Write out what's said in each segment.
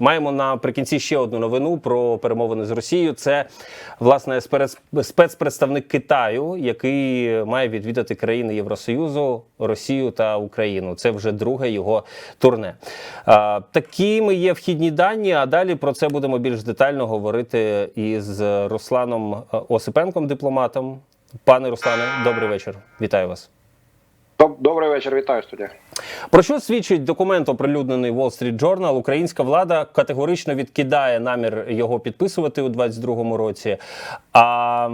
Маємо наприкінці ще одну новину про перемовини з Росією. Це власне спецпредставник Китаю, який має відвідати країни Євросоюзу, Росію та Україну. Це вже друге його турне. Такими є вхідні дані. А далі про це будемо більш детально говорити із Русланом е, Осипенком, дипломатом. Пане Руслане, добрий вечір. Вітаю вас. Доб- Добрий вечір, вітаю студія. Про що свідчить документ, оприлюднений Wall Street Journal? Українська влада категорично відкидає намір його підписувати у 2022 році. А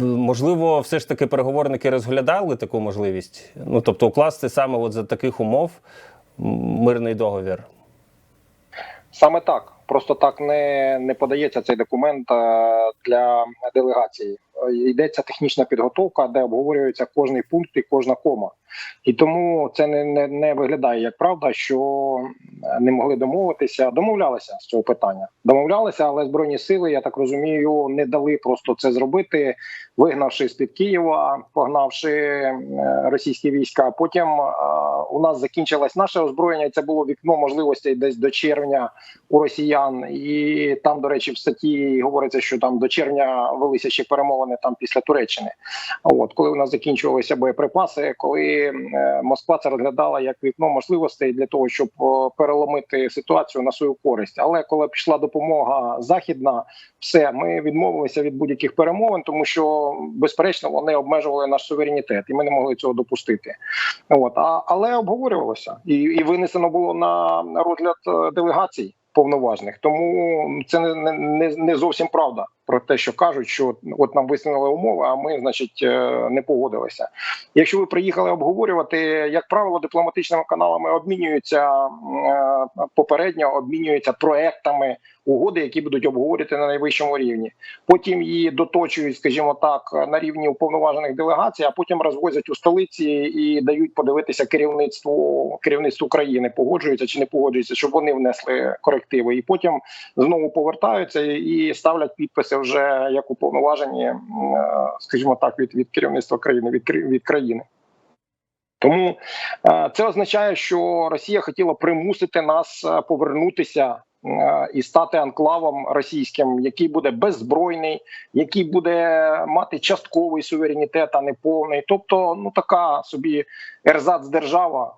можливо, все ж таки переговорники розглядали таку можливість? Ну тобто, укласти саме от за таких умов мирний договір. Саме так. Просто так не, не подається цей документ е, для делегації. Е, Йдеться технічна підготовка, де обговорюється кожний пункт і кожна кома. І тому це не, не, не виглядає як правда, що не могли домовитися. Домовлялися з цього питання. Домовлялися, але збройні сили, я так розумію, не дали просто це зробити, вигнавши з під Києва, погнавши е, російські війська. Потім е, у нас закінчилось наше озброєння. і Це було вікно можливостей десь до червня у росіян. І там, до речі, в статті говориться, що там до червня велися ще перемовини там після Туреччини. От коли у нас закінчувалися боєприпаси, коли е, Москва це розглядала як вікно можливостей для того, щоб переломити ситуацію на свою користь. Але коли пішла допомога західна, все ми відмовилися від будь-яких перемовин, тому що безперечно вони обмежували наш суверенітет, і ми не могли цього допустити. От а але обговорювалося і, і винесено було на розгляд е, делегацій повноважних. Тому це не, не, не зовсім правда про те, що кажуть, що от нам висунули умови, а ми, значить, е, не погодилися. Якщо ви приїхали обговорювати, як правило, дипломатичними каналами обмінюються е, попередньо, обмінюються проектами угоди, які будуть обговорювати на найвищому рівні. Потім її доточують, скажімо так, на рівні уповноважених делегацій, а потім розвозять у столиці і дають подивитися керівництву керівництву країни, погоджуються чи не погоджуються, щоб вони внесли корективи, і потім знову повертаються і ставлять підписи вже як уповноважені, скажімо так, від, від керівництва країни від, від країни. Тому е, це означає, що Росія хотіла примусити нас е, повернутися і стати анклавом російським, який буде беззбройний, який буде мати частковий суверенітет, а не повний. Тобто, ну така собі ерзац держава,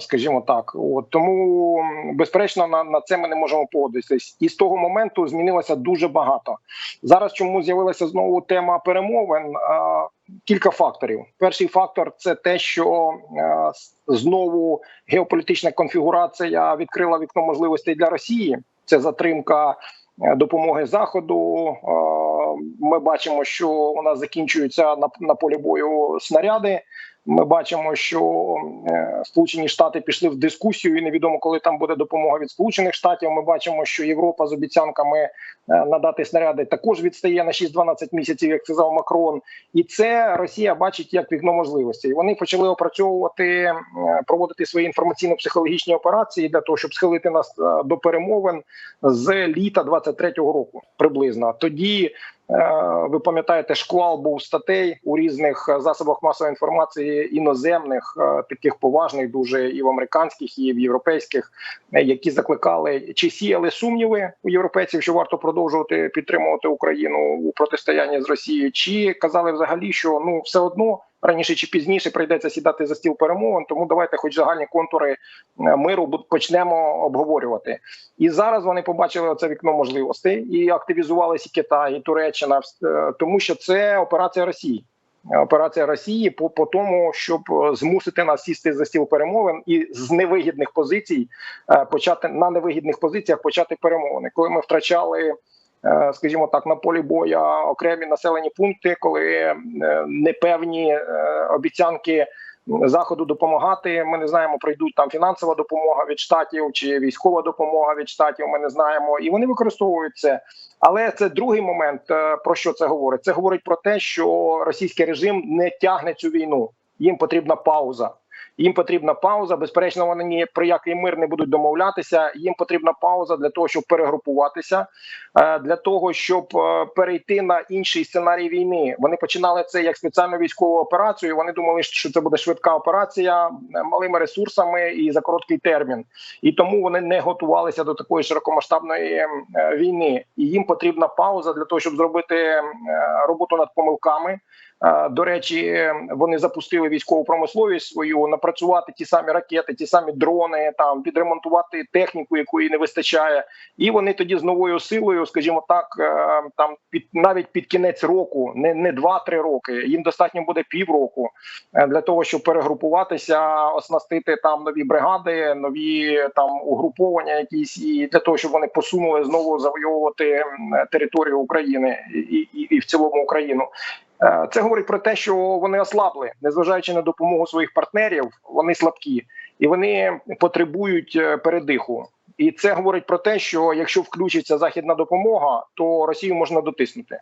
скажімо так. От тому, безперечно, на, на це ми не можемо погодитись. І з того моменту змінилося дуже багато. Зараз чому з'явилася знову тема перемовин? Е, Кілька факторів. Перший фактор це те, що е, знову геополітична конфігурація відкрила вікно можливостей для Росії. Це затримка е, допомоги заходу. Е, Ми бачимо, що у нас закінчуються на, на полі бою снаряди. Ми бачимо, що е, Сполучені Штати пішли в дискусію, і невідомо, коли там буде допомога від Сполучених Штатів. Ми бачимо, що Європа з обіцянками е, надати снаряди також відстає на 6-12 місяців, як сказав Макрон. І це Росія бачить як вікно можливостей. Вони почали опрацьовувати, е, проводити свої інформаційно-психологічні операції для того, щоб схилити нас до перемовин з літа 23-го року, приблизно тоді. Ви пам'ятаєте, шквал був статей у різних засобах масової інформації іноземних, е, таких поважних, дуже і в американських, і в європейських, е, які закликали чи сіяли сумніви у європейців, що варто продовжувати підтримувати Україну у протистоянні з Росією, чи казали взагалі, що ну все одно раніше чи пізніше прийдеться сідати за стіл перемовин, тому давайте, хоч загальні контури е, миру, почнемо обговорювати. І зараз вони побачили оце вікно можливостей і активізувалися і Китай, і Туреччина, тому що це операція Росії. Операція Росії по, по тому, щоб е, змусити нас сісти за стіл перемовин і з невигідних позицій е, почати на невигідних позиціях почати перемовини, коли ми втрачали. е, Скажімо так, на полі боя окремі населені пункти, коли непевні обіцянки заходу допомагати. Ми не знаємо, прийдуть там фінансова допомога від штатів чи військова допомога від штатів. Ми не знаємо, і вони використовують це. Але це другий момент. е, Про що це говорить? Це говорить про те, що російський режим не тягне цю війну. Їм потрібна пауза. Їм потрібна пауза. Безперечно, вони ні про який мир не будуть домовлятися. Їм потрібна пауза для того, щоб перегрупуватися, е, для того, щоб е, перейти на інший сценарій війни. Вони починали це як спеціальну військову операцію. Вони думали, що це буде швидка операція е, малими ресурсами і за короткий термін. І тому вони не готувалися до такої широкомасштабної війни. І їм потрібна пауза для того, щоб зробити роботу над помилками. До речі, вони запустили військову промисловість свою, напрацювати ті самі ракети, ті самі дрони, там відремонтувати техніку, якої не вистачає, і вони тоді з новою силою, скажімо так, е, там під навіть під кінець року, не не 2-3 роки. Їм достатньо буде півроку е, для того, щоб перегрупуватися, оснастити там нові бригади, нові там угруповання, якісь і для того, щоб вони посунули знову завойовувати територію України і, і, і в цілому Україну. Е, Це говорить про те, що вони ослабли, незважаючи на допомогу своїх партнерів, вони слабкі і вони потребують е, передиху. І це говорить про те, що якщо включиться західна допомога, то Росію можна дотиснути.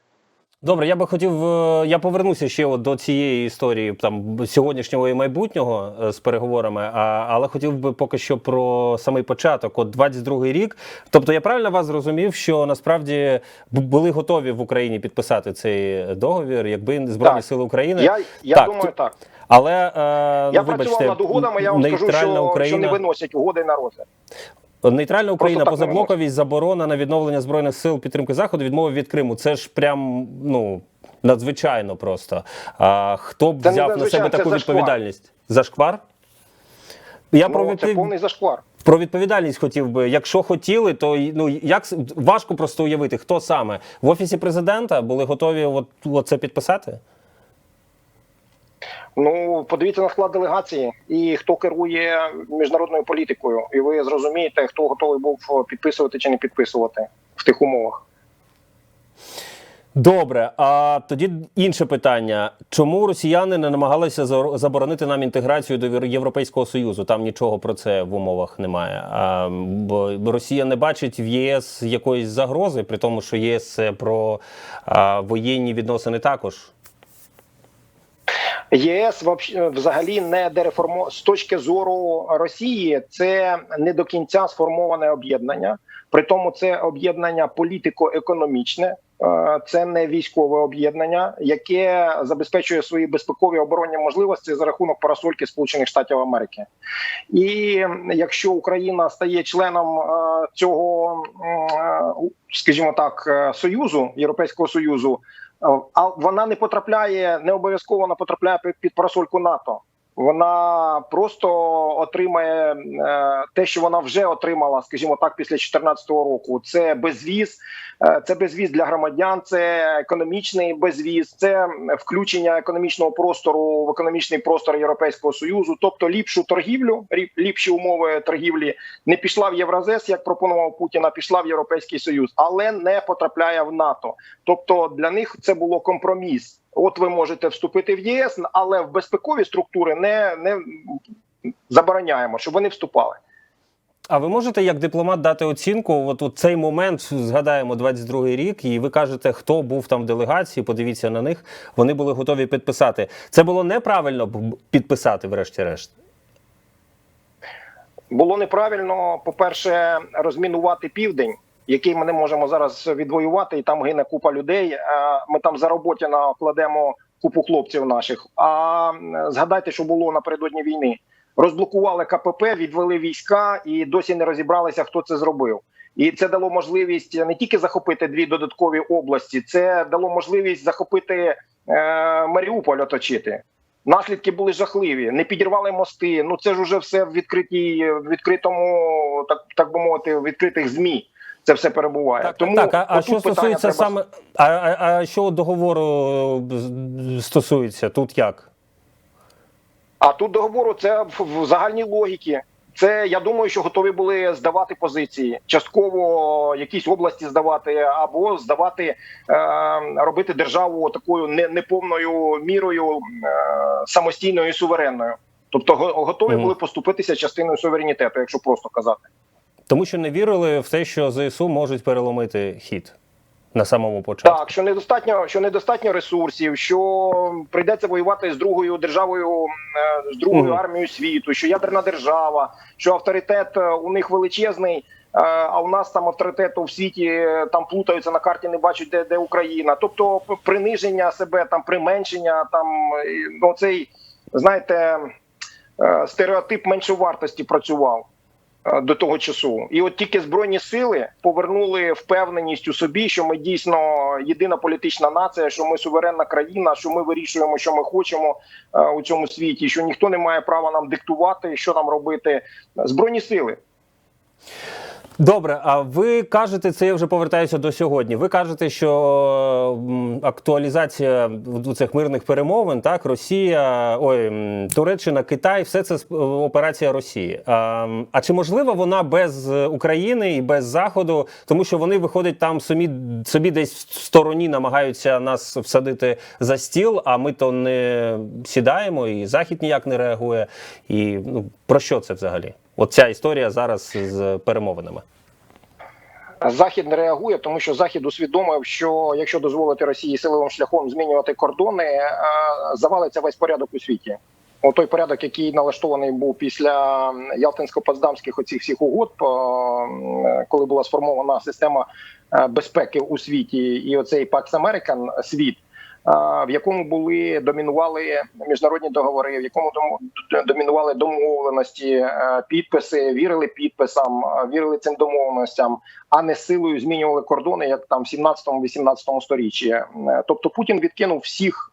Добре, я би хотів. е, Я повернуся ще от до цієї історії там сьогоднішнього і майбутнього е, з переговорами. А, але хотів би поки що про самий початок, от 22-й рік. Тобто, я правильно вас зрозумів, що насправді були готові в Україні підписати цей договір, якби збройні Так. сили України. Я, я Так, думаю, так. Але е, Я вибачте, працював над угодами. Я вам скажу, що, Україна... що не виносять угоди на розгляд. Нейтральна Україна, позаблоковість, заборона на відновлення збройних сил підтримки заходу, відмови від Криму. Це ж прям ну надзвичайно просто. А хто б Це взяв на себе таку зашквар. відповідальність? Зашквар? Я про, Ну, відпов- це повний зашквар. про відповідальність хотів би. Якщо хотіли, то ну як важко просто уявити, хто саме в офісі президента були готові от, от це підписати? Ну подивіться на склад делегації і хто керує міжнародною політикою, і ви зрозумієте, хто готовий був підписувати чи не підписувати в тих умовах. Добре, а тоді інше питання: чому росіяни не намагалися заборонити нам інтеграцію до Європейського союзу? Там нічого про це в умовах немає. А, бо Росія не бачить в ЄС якоїсь загрози, при тому, що ЄС це про а, воєнні відносини також. ЄС взагалі не дереформо з точки зору Росії. Це не до кінця сформоване об'єднання. При тому це об'єднання політико-економічне, е, це не військове об'єднання, яке забезпечує свої безпекові оборонні можливості за рахунок парасольки Сполучених Штатів Америки. І якщо Україна стає членом е, цього, е, скажімо так, союзу Європейського союзу. А вона не потрапляє, не обов'язково вона потрапляє під парасольку НАТО. Вона просто отримає е, те, що вона вже отримала, скажімо так, після 2014 року. Це безвіз, е, це безвіз для громадян, це економічний безвіз, це включення економічного простору в економічний простор Європейського союзу, тобто ліпшу торгівлю, ліпші умови торгівлі не пішла в Євразес, як пропонував Путін, а пішла в Європейський Союз, але не потрапляє в НАТО. Тобто для них це було компроміс. От ви можете вступити в ЄС, але в безпекові структури не, не забороняємо, щоб вони вступали. А ви можете як дипломат дати оцінку? От у цей момент згадаємо 22-й рік, і ви кажете, хто був там в делегації. Подивіться на них. Вони були готові підписати. Це було неправильно підписати, врешті-решт. Було неправильно, по-перше, розмінувати південь, який ми не можемо зараз відвоювати, і там гине купа людей. Е, Ми там за роботіна кладемо купу хлопців наших. А згадайте, що було напередодні війни. Розблокували КПП, відвели війська і досі не розібралися, хто це зробив. І це дало можливість не тільки захопити дві додаткові області, це дало можливість захопити е, Маріуполь оточити. Наслідки були жахливі, не підірвали мости. Ну це ж уже все в відкритій, в відкритому, так так би мовити, в відкритих змі. Це все перебуває. Так, Тому так, а, а що стосується треба- саме. А, а, а що договору стосується? Тут як? А тут договору це в, в загальній логіці. Це я думаю, що готові були здавати позиції, частково якісь області здавати, або здавати, е, робити державу такою не, неповною мірою е, самостійною і суверенною. Тобто готові були поступитися частиною суверенітету, якщо просто казати. Тому що не вірили в те, що ЗСУ можуть переломити хід. на самому початку. Так, що недостатньо, що недостатньо ресурсів, що прийдеться воювати з другою державою, е, з другою Мгм. армією світу, що ядерна держава, що авторитет е, у них величезний. е, А у нас там авторитету в світі там плутаються на карті, не бачать, де, де Україна. Тобто приниження себе, там применшення, там ну цей знаєте, стереотип меншовартості працював до того часу. І от тільки збройні сили повернули впевненість у собі, що ми дійсно єдина політична нація, що ми суверенна країна, що ми вирішуємо, що ми хочемо е, у цьому світі, що ніхто не має права нам диктувати, що нам робити. Збройні сили. Добре, а ви кажете, це я вже повертаюся до сьогодні. Ви кажете, що актуалізація цих мирних перемовин, так, Росія, ой, Туреччина, Китай, все це операція Росії. А, а чи можлива вона без України і без Заходу, тому що вони виходять там самі собі десь в стороні, намагаються нас всадити за стіл, а ми то не сідаємо, і Захід ніяк не реагує. І ну про що це взагалі? От ця історія зараз з перемовинами. Захід не реагує, тому що Захід усвідомив, що якщо дозволити Росії силовим шляхом змінювати кордони, е, завалиться весь порядок у світі. О, той порядок, який налаштований був після Ялтинсько-Потсдамських оцих всіх угод, коли була сформована система е, безпеки у світі, і оцей Pax American світ, е, в якому були домінували міжнародні договори, в якому домінували домовленості, е, підписи, вірили підписам, е, вірили цим домовленостям, а не силою змінювали кордони, як там в 17-18 сторіччі. Е, Тобто Путін відкинув всіх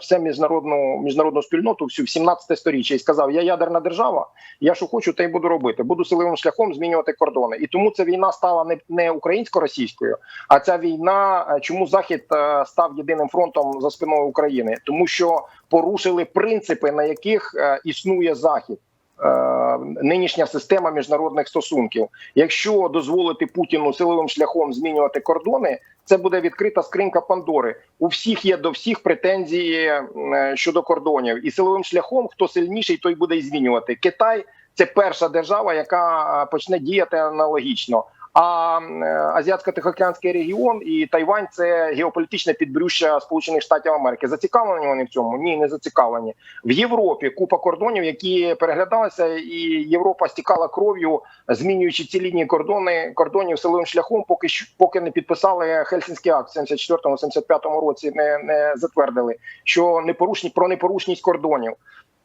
все міжнародну міжнародну спільноту, всю в 17 сторіччя і сказав: Я ядерна держава, я що хочу, те й буду робити. Буду силовим шляхом змінювати кордони. І тому ця війна стала не, не українсько-російською, а ця війна, чому Захід став єдиним фронтом за спиною України, тому що порушили принципи, на яких е, існує Захід. е, Нинішня система міжнародних стосунків. Якщо дозволити Путіну силовим шляхом змінювати кордони, це буде відкрита скринька Пандори. У всіх є до всіх претензії е, щодо кордонів, і силовим шляхом хто сильніший, той буде і змінювати. Китай це перша держава, яка почне діяти аналогічно. А е, азіатсько-тихоокеанський регіон і Тайвань це геополітичне підбрюща Сполучених Штатів Америки. Зацікавлені вони в цьому? Ні, не зацікавлені. В Європі купа кордонів, які переглядалися, і Європа стікала кров'ю, змінюючи ці лінії кордони кордонів силовим шляхом, поки поки не підписали Хельсінський акт в 74-75 році. Не, не затвердили, що непорушні про непорушність кордонів.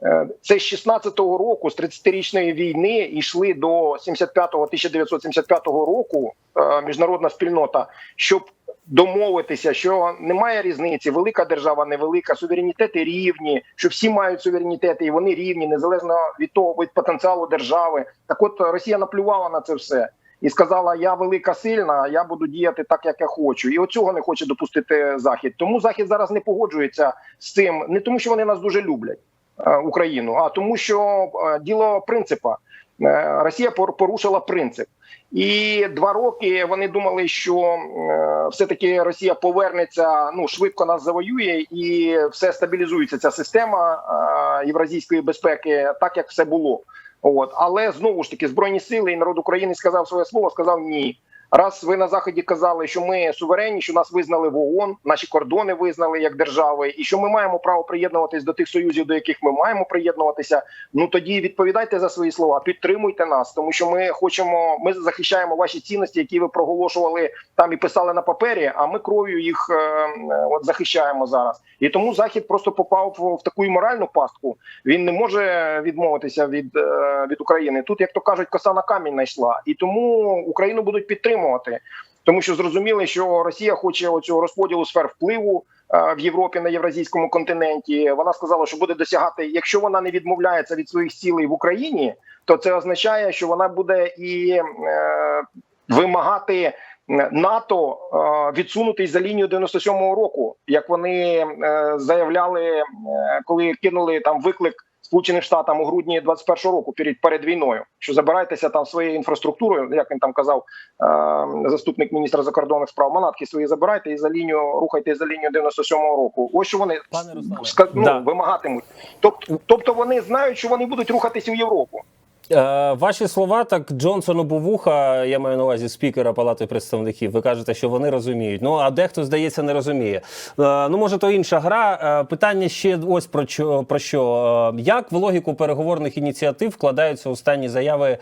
Е, Це з 16-го року, з 30-річної війни, йшли до 75-го, 1975 року е, міжнародна спільнота, щоб домовитися, що немає різниці, велика держава, невелика, суверенітети рівні, що всі мають суверенітети, і вони рівні, незалежно від того від потенціалу держави. Так, от Росія наплювала на це все. І сказала: Я велика сильна, я буду діяти так, як я хочу, і оцього не хоче допустити захід. Тому захід зараз не погоджується з цим, не тому, що вони нас дуже люблять. Е, Україну, а тому, що е, діло принципа Е, Росія пор- порушила принцип, і два роки вони думали, що все таки Росія повернеться, ну швидко нас завоює, і все стабілізується. Ця система євразійської безпеки, так як все було. От але знову ж таки збройні сили і народ України сказав своє слово, сказав ні. Раз ви на заході казали, що ми суверенні, що нас визнали в ООН, наші кордони визнали як держави, і що ми маємо право приєднуватись до тих союзів, до яких ми маємо приєднуватися. Ну тоді відповідайте за свої слова, підтримуйте нас, тому що ми хочемо, ми захищаємо ваші цінності, які ви проголошували там і писали на папері. А ми кров'ю їх е, е, от захищаємо зараз. І тому захід просто попав в, таку моральну пастку. Він не може відмовитися від, е, від України. Тут, як то кажуть, коса на камінь знайшла, і тому Україну будуть підтримувати. Тому що зрозуміли, що Росія хоче оцього розподілу сфер впливу е, в Європі на євразійському континенті. Вона сказала, що буде досягати, якщо вона не відмовляється від своїх цілей в Україні, то це означає, що вона буде і е, вимагати НАТО е, відсунутись за лінію 97-го року, як вони е, заявляли, коли кинули там виклик. Сполучених Штатам у грудні 21-го року перед перед війною, що забирайтеся там своєю інфраструктурою, як він там казав, е, заступник міністра закордонних справ Манатки свої забирайте і за лінію рухайте за лінію 97-го року. Ось що вони Пане Руслане, ска- ну, да. вимагатимуть. Тобто, тобто вони знають, що вони будуть рухатися у Європу. Е, ваші слова так Джонсону Бувуха, я маю на увазі спікера Палати представників. Ви кажете, що вони розуміють. Ну а дехто здається не розуміє. Е, ну може, то інша гра. Е, питання ще ось про що про що як в логіку переговорних ініціатив вкладаються останні заяви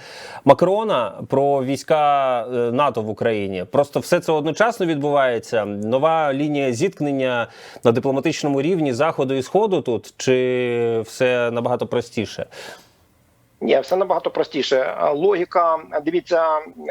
Макрона про війська НАТО в Україні. Просто все це одночасно відбувається. Нова лінія зіткнення на дипломатичному рівні заходу і сходу тут, чи все набагато простіше? Ні, все набагато простіше. Логіка, дивіться,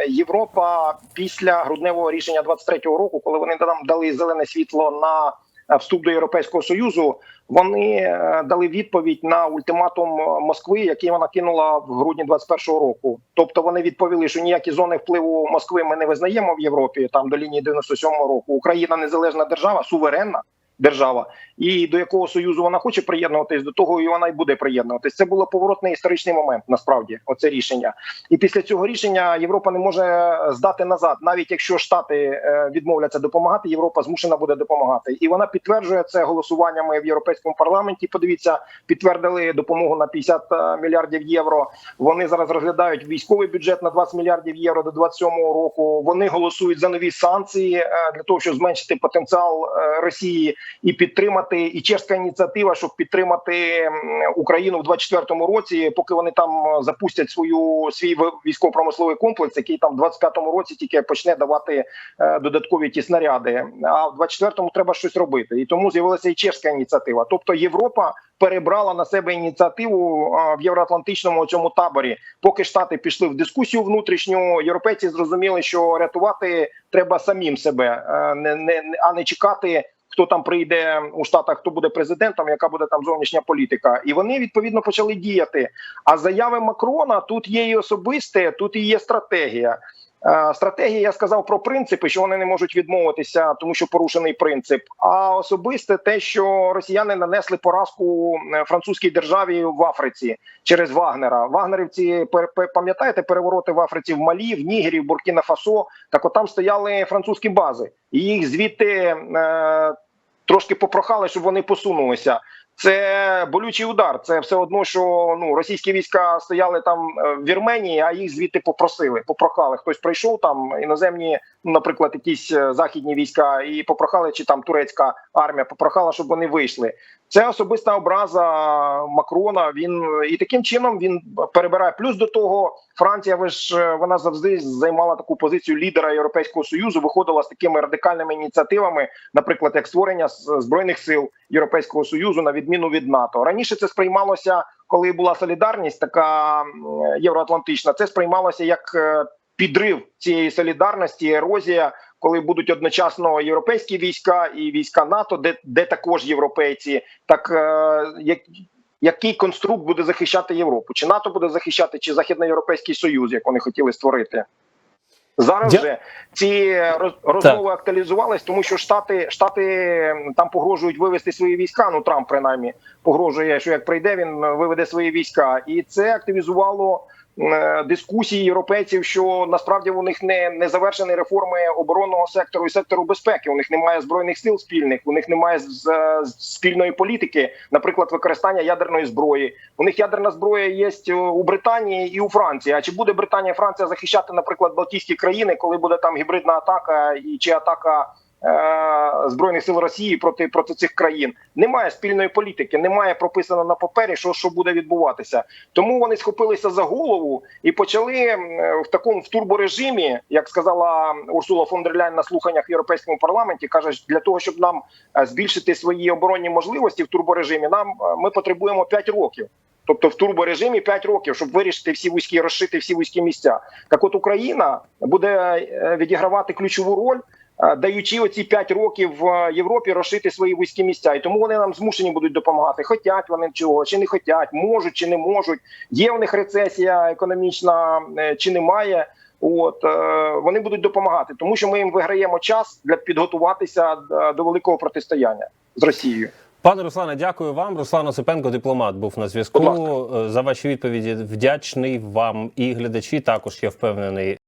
Європа після грудневого рішення 23-го року, коли вони нам дали зелене світло на е, вступ до Європейського союзу, вони е, дали відповідь на ультиматум Москви, який вона кинула в грудні 21-го року. Тобто вони відповіли, що ніякі зони впливу Москви ми не визнаємо в Європі, там до лінії 97-го року. Україна незалежна держава, суверенна. Держава, і до якого союзу вона хоче приєднуватись, до того і вона й буде приєднуватись. Це було поворотний історичний момент. Насправді, оце рішення. І після цього рішення Європа не може здати назад, навіть якщо Штати е, відмовляться допомагати, Європа змушена буде допомагати. І вона підтверджує це голосуваннями в європейському парламенті. Подивіться, підтвердили допомогу на 50 мільярдів євро. Вони зараз розглядають військовий бюджет на 20 мільярдів євро до 27-го року. Вони голосують за нові санкції е, для того, щоб зменшити потенціал е, Росії і підтримати і чешська ініціатива, щоб підтримати Україну в 24-му році, поки вони там е, запустять свою свій військово-промисловий комплекс, який там в 25-му році тільки почне давати е, додаткові ті снаряди. А в 24-му треба щось робити. І тому з'явилася і чешська ініціатива. Тобто Європа перебрала на себе ініціативу в євроатлантичному цьому таборі. Поки штати пішли в дискусію внутрішню, європейці зрозуміли, що рятувати треба самим себе, е, не не- а не чекати. Хто там прийде у штатах, хто буде президентом, яка буде там зовнішня політика, і вони відповідно почали діяти. А заяви Макрона тут є і особисте, тут і є стратегія. Е, Стратегія, я сказав про принципи, що вони не можуть відмовитися, тому що порушений принцип. А особисте те, що росіяни нанесли поразку е, французькій державі в Африці через Вагнера. Вагнерівці пам'ятаєте перевороти в Африці в Малі, в Нігері, в Буркіна Фасо. Так от там стояли французькі бази, і їх звідти е, трошки попрохали, щоб вони посунулися. Це болючий удар. Це все одно, що ну російські війська стояли там е, в Вірменії, а їх звідти попросили, попрохали. Хтось прийшов там іноземні, ну, наприклад, якісь е, західні війська, і попрохали, чи там турецька армія попрохала, щоб вони вийшли. Це особиста образа Макрона. Він е, і таким чином він перебирає. Плюс до того, Франція, ви ж е, вона завжди займала таку позицію лідера Європейського союзу, виходила з такими радикальними ініціативами, наприклад, як створення з- збройних сил Європейського союзу на відміну від НАТО. Раніше це сприймалося, коли була солідарність, така євроатлантична. Це сприймалося як е, підрив цієї солідарності, ерозія, коли будуть одночасно європейські війська і війська НАТО, де, де також європейці, так е, як. Який конструкт буде захищати Європу? Чи НАТО буде захищати, чи Західноєвропейський Союз, як вони хотіли створити? Зараз Дя- же ці роз- розмови актуалізувались, тому що штати штати там погрожують вивести свої війська. Ну Трамп принаймні погрожує, що як прийде, він е, виведе свої війська, і це активізувало е, дискусії європейців, що насправді у них не, не завершені реформи оборонного сектору і сектору безпеки. У них немає збройних сил спільних, у них немає з, з- спільної політики, наприклад, використання ядерної зброї. У них ядерна зброя є у Британії і у Франції. А чи буде Британія і Франція захищати, наприклад, Балтійські країни, коли буде там гібридна атака і чи атака? Е, Збройних сил Росії проти проти цих країн немає спільної політики, немає прописано на папері, що, що буде відбуватися. Тому вони схопилися за голову і почали в такому в турборежимі, як сказала Урсула фон дер Ляйн на слуханнях в європейському парламенті, каже, для того, щоб нам е, збільшити свої оборонні можливості в турборежимі, нам е, ми потребуємо 5 років. Тобто в турборежимі 5 років, щоб вирішити всі вузькі розшити всі вузькі місця. Так, от Україна буде е, відігравати ключову роль, е, даючи оці 5 років в Європі розшити свої вузькі місця. І тому вони нам змушені будуть допомагати. Хотять вони чого, чи не хотять, можуть чи не можуть. Є в них рецесія економічна е, чи немає. От е, вони будуть допомагати, тому що ми їм виграємо час для підготуватися е, до великого протистояння з Росією. Пане Руслане, дякую вам. Руслан Осипенко, дипломат, був на зв'язку. Е, За ваші відповіді вдячний вам і глядачі також я впевнений.